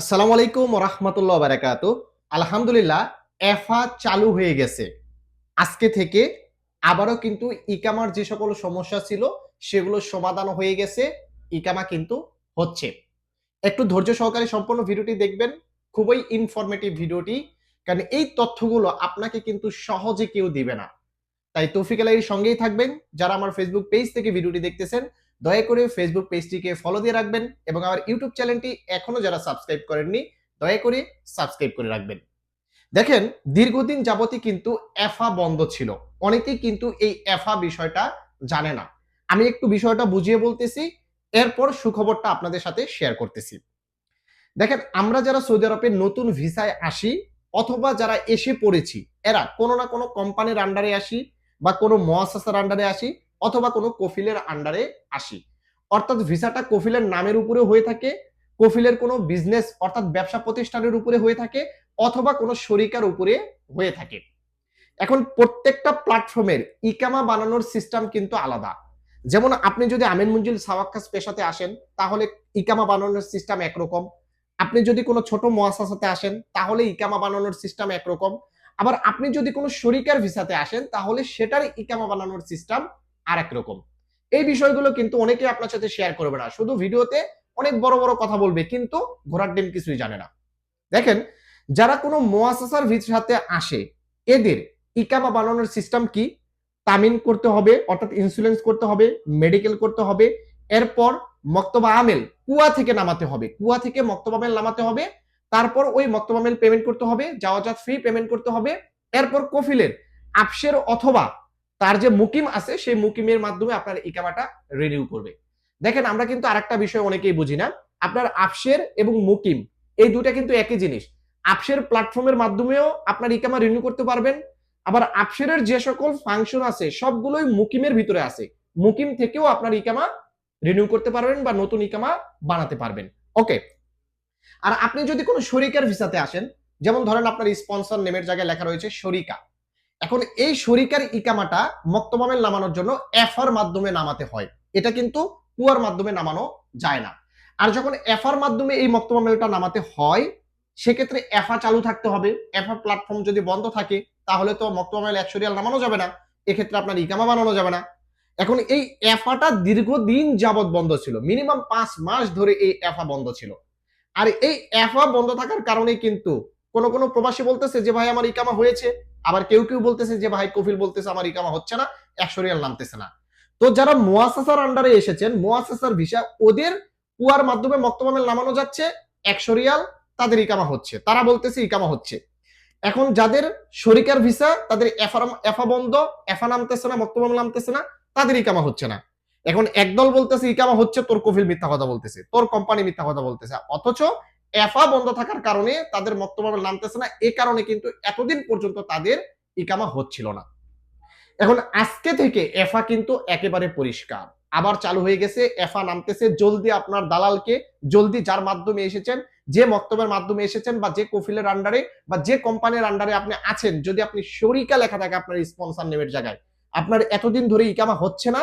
আসসালামু আলাইকুম রহমতুল্লাহ বারাকাতু। আলহামদুলিল্লাহ এফা চালু হয়ে গেছে। আজকে থেকে আবারও কিন্তু ইকামার যে সকল সমস্যা ছিল, সেগুলো সমাধান হয়ে গেছে, ইকামা কিন্তু হচ্ছে। একটু ধৈর্য সহকারে সম্পূর্ণ ভিডিওটি দেখবেন, খুবই ইনফরমেটিভ ভিডিওটি, কারণ এই তথ্যগুলো আপনাকে কিন্তু সহজে কেউ দিবে না। তাই তৌফিক আলাইয়ের সঙ্গেই থাকবেন। যারা আমার ফেসবুক পেজ থেকে ভিডিওটি দেখতেছেন দয়া করে ফেসবুক পেজটিকে ফলো দিয়ে রাখবেন এবং আমার ইউটিউব চ্যানেলটি এখনও যারা সাবস্ক্রাইব করেননি, দয়া করে সাবস্ক্রাইব করে রাখবেন। দেখেন, দীর্ঘদিন যাবতই কিন্তু এফা বন্ধ ছিল। অনেকেই কিন্তু এই এফা বিষয়টা জানে না। আমি একটু বিষয়টা বুঝিয়ে বলতেছি, এরপর সুখবরটা আপনাদের সাথে শেয়ার করতেছি। দেখেন, আমরা যারা সৌদি আরবে নতুন ভিসায় আসি অথবা যারা এসে পড়েছি, এরা কোনো না কোনো কোম্পানির আন্ডারে আসি বা কোনো মহাসাসার আন্ডারে আসি অথবা কোনো কফিলের আন্ডারে আসি। অর্থাৎ ভিসাটা কফিলের নামের উপরে হয়ে থাকে, কফিলের কোনো বিজনেস অর্থাৎ ব্যবসা প্রতিষ্ঠানের উপরে হয়ে থাকে, অথবা কোনো শরিকার উপরে হয়ে থাকে। এখন প্রত্যেকটা প্ল্যাটফর্মের ইকামা বানানোর সিস্টেম কিন্তু আলাদা। যেমন আপনি যদি আমিন মঞ্জিল সাওয়াক্কাস পেশাতে আসেন, তাহলে ইকামা বানানোর সিস্টেম একরকম। আপনি যদি কোনো ছোট মহাসাসাতে আসেন, তাহলে ইকামা বানানোর সিস্টেম একরকম। আবার আপনি যদি কোনো শরিকার ভিসাতে আসেন, তাহলে সেটার ইকামা বানানোর সিস্টেম আর রকম। এই বিষয়গুলো কিন্তু অনেকে আপনার সাথে শেয়ার করবে না। শুধু ভিডিওতে অনেক বড় বড় কথা বলবে, কিন্তু ঘোড়ার ডিম কিছুই জানে না। দেখেন, যারা কোনো মোয়াসাসার সাথে আসে, এদের ইকামা বানানোর সিস্টেম কি? তামিন করতে হবে, অর্থাৎ ইন্স্যুরেন্স করতে হবে মেডিকেল করতে হবে, এরপর মক্তবা আমেল, কুয়া থেকে নামাতে হবে। কুয়া থেকে মক্তবা আমেল নামাতে হবে, তারপর ওই মক্তবা আমেল পেমেন্ট করতে হবে যাওয়া যাওয়াজাত ফি পেমেন্ট করতে হবে, এরপর কফিলের, আপসের অথবা তার যে মুকিম আছে, সেই মুকিমের মাধ্যমে আপনার ইকামাটা রিনিউ করবে। দেখেন, আমরা কিন্তু আরেকটা বিষয় অনেকেই বুঝি না। আপনার আপসের এবং মুকিম, এই দুটা কিন্তু একই জিনিস। আপসের প্ল্যাটফর্মের মাধ্যমেও আপনার ইকামা রিনিউ করতে পারবেন। আবার আপসেরের যে সকল ফাংশন আছে, সবগুলোই মুকিমের ভিতরে আছে। মুকিম থেকেও আপনার ইকামা রিনিউ করতে পারবেন বা নতুন ইকামা বানাতে পারবেন। ওকে আর আপনি যদি কোনো শরিকার ভিসাতে আসেন, যেমন ধরেন আপনার স্পন্সর নেমের জায়গায় লেখা রয়েছে শরিকা। এখন এই শরিকার ইকামাটা মক্তবামেল নামানোর জন্য এফার মাধ্যমে নামাতে হয়। এটা কিন্তু কুয়ার মাধ্যমে নামানো যায় না। আর যখন এফার মাধ্যমে এই মক্তবামেলটা নামাতে হয়, সেক্ষেত্রে এফা চালু থাকতে হবে। এফা প্ল্যাটফর্ম যদি বন্ধ থাকে, তাহলে তো মক্তবামেল একশো রিয়াল নামানো যাবে না। এক্ষেত্রে আপনার ইকামা বানানো যাবে না। এখন এই এফাটা দীর্ঘদিন যাবৎ বন্ধ ছিল। মিনিমাম পাঁচ মাস ধরে এই এফা বন্ধ ছিল। আর এই এফা বন্ধ থাকার কারণে কিন্তু কোন কোন প্রবাসী বলতেছে যে, ভাই, আমার ইকামা হয়েছে। আবার কেউ কেউ বলতেছে যে, ভাই, কফিল বলতেছে, আমার ইকামা হচ্ছে না একশো রিয়াল নামতেছে না। তো যারা মোয়াসাসার আন্ডারে এসেছেন, মোয়াসাসার ভিসা, ওদের কুয়ার মাধ্যমে মক্তবামেল নামানো যাচ্ছে একশো রিয়াল তাদের ইকামা হচ্ছে। তারা বলতেছে, ইকামা হচ্ছে। এখন যাদের শরিকার ভিসা, তাদের এফা বন্ধ, এফা নামতেছে না মক্তবামেল নামতেছে না, তাদের ইকামা হচ্ছে না। এখন একদল বলতেছে, ইকামা হচ্ছে, তোর কফিল মিথ্যা কথা বলতেছে, তোর কোম্পানি মিথ্যা কথা বলতেছে। অথচ এফা বন্ধ থাকার কারণে তাদের মক্তব্য নামতেছে না। এ কারণে কিন্তু এতদিন পর্যন্ত তাদের ইকামা হচ্ছিল না। এখন আজকে থেকে এফা কিন্তু একেবারে পরিষ্কার। আবার চালু হয়ে গেছে এফা নামতেছে, জলদি আপনার দালালকে জলদি যার মাধ্যমে এসেছেন, যে মক্তবের মাধ্যমে এসেছেন বা যে কফিলের আন্ডারে বা যে কোম্পানির আন্ডারে আপনি আছেন, যদি আপনি শরিকা লেখা থাকে আপনার স্পন্সর নেমের জায়গায়, আপনার এতদিন ধরে ইকামা হচ্ছে না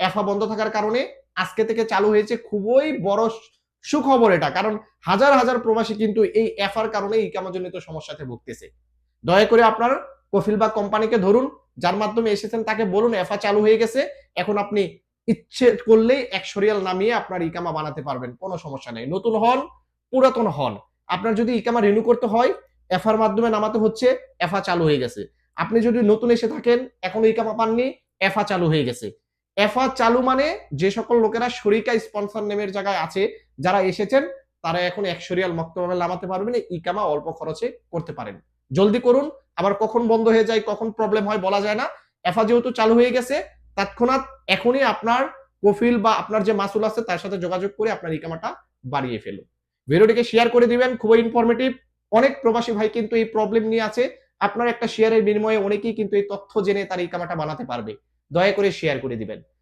এফা বন্ধ থাকার কারণে আজকে থেকে চালু হয়েছে খুবই বড় সুখবর এটা, কারণ হাজার হাজার প্রবাসী কিন্তু এই এফার কারণে ইকামাজনিত সমস্যাতে ভুগতেছে। দয়া করে আপনার কফিল বা কোম্পানিকে ধরুন, যার মাধ্যমে এসেছেন তাকে বলুন এফা চালু হয়ে গেছে, এখন আপনি ইচ্ছে করলেই একশো রিয়াল নামিয়ে আপনার ইকামা বানাতে পারবেন, কোনো সমস্যা নেই। নতুন হন, পুরাতন হন। আপনার যদি ইকামা রিনিউ করতে হয় এফার মাধ্যমে নামাতে হচ্ছে এফা চালু হয়ে গেছে। আপনি যদি নতুন এসে থাকেন, এখনও ইকামা পাননি এফা চালু হয়ে গেছে। এফা চালু মানে যে সকল লোকেরা শরিকা স্পন্সর নেমের জায়গায় আছে, যারা এসেছেন, তারা এখন একশো রিয়াল মক্তবামে নামাতে পারবেন ইকামা অল্প খরচে করতে পারেন। জলদি করুন, আবার কখন বন্ধ হয়ে যায়, কখন প্রবলেম হয় বলা যায় না। এফা যেহেতু চালু হয়ে গেছে, তৎক্ষণাৎ এখনই আপনার কফিল বা আপনার যে মাসুল আছে, তার সাথে যোগাযোগ করে আপনার ইকামাটা বাড়িয়ে ফেলুন। ভিডিওটিকে শেয়ার করে দিবেন, খুবই ইনফরমেটিভ অনেক প্রবাসী ভাই কিন্তু এই প্রবলেম নিয়ে আছে। আপনার একটা শেয়ারের বিনিময়ে অনেকেই কিন্তু এই তথ্য জেনে তার ইকামাটা বানাতে পারবে। দয়া করে শেয়ার করে দিবেন।